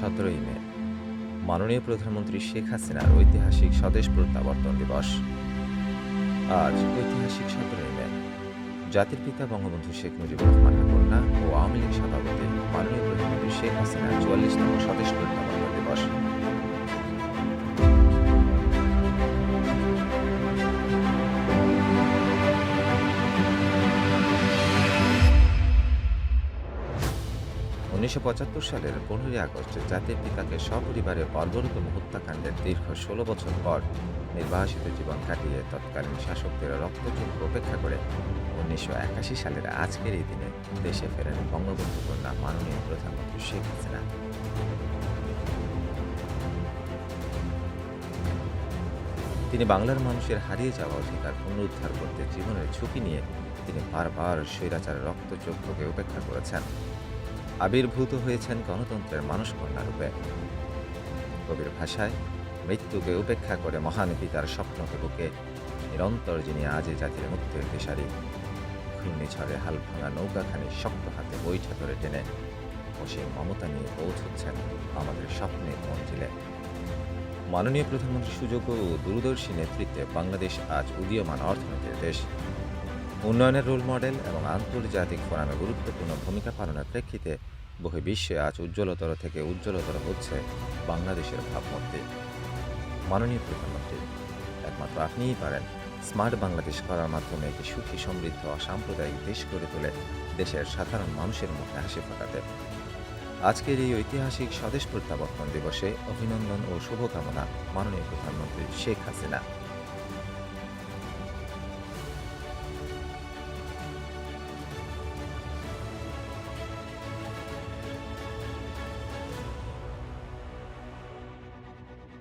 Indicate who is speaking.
Speaker 1: সতেরোই মে। মাননীয় প্রধানমন্ত্রী শেখ হাসিনার ঐতিহাসিক স্বদেশ প্রত্যাবর্তন দিবস। আজ ঐতিহাসিক সতেরোই মে। জাতির পিতা বঙ্গবন্ধু শেখ মুজিবুর রহমানের কন্যা ও আওয়ামী লীগ সভাপতি মাননীয় প্রধানমন্ত্রী শেখ হাসিনার চুয়াল্লিশতম স্বদেশ প্রত্যাবর্তন দিবস। উনিশশো পঁচাত্তর সালের পনেরোই আগস্ট জাতির পিতাকে সপরিবারে বর্বরতম হত্যাকাণ্ডের দীর্ঘ ষোলো বছর পর নির্বাসিত জীবন কাটিয়ে তৎকালীন শাসকদের রক্তচক্ষু উপেক্ষা করে উনিশশো একাশি সালের আজকের এই দিনে দেশে ফেরেন বঙ্গবন্ধু কন্যা মাননীয় প্রধানমন্ত্রী শেখ হাসিনা। তিনি বাংলার মানুষের হারিয়ে যাওয়া অধিকার পুনরুদ্ধার করতে জীবনের ঝুঁকি নিয়ে তিনি বারবার স্বৈরাচারের রক্তচক্ষুকে উপেক্ষা করেছেন। আবির্ভূত হয়েছেন গণতন্ত্রের মানুষ কন্যা রূপে। কবির ভাষায়, মৃত্যুকে উপেক্ষা করে মহান পিতার স্বপ্নকে বুকে। নিরন্তর যিনি আজে জাতির মুক্তির দিশারি ঘূর্ণিঝড়ে হাল ভাঙা নৌকাখানি শক্ত হাতে বৈঠা ধরে টেনে। অসীম মমতা নিয়ে পৌঁছচ্ছেন আমাদের স্বপ্নের মঞ্জিলে। মাননীয় প্রধানমন্ত্রী সুযোগ ও দূরদর্শী নেতৃত্বে বাংলাদেশ আজ উদীয়মান অর্থনীতির দেশ। উন্নয়নের রোল মডেল এবং আন্তর্জাতিক ফোরামে গুরুত্বপূর্ণ ভূমিকা পালনের প্রেক্ষিতে বহু বিশ্বে আজ উজ্জ্বলতর থেকে উজ্জ্বলতর হচ্ছে বাংলাদেশের ভাবমূর্তি। মাননীয় প্রধানমন্ত্রী, একমাত্র আপনিই পারেন স্মার্ট বাংলাদেশ করার মাধ্যমে একটি সুখী, সমৃদ্ধ অসাম্প্রদায়িক দেশ গড়ে তুলে দেশের সাধারণ মানুষের মুখে হাসি ফোটাতে। আজকের এই ঐতিহাসিক স্বদেশ প্রত্যাবর্তন দিবসে অভিনন্দন ও শুভকামনা মাননীয় প্রধানমন্ত্রী শেখ হাসিনা।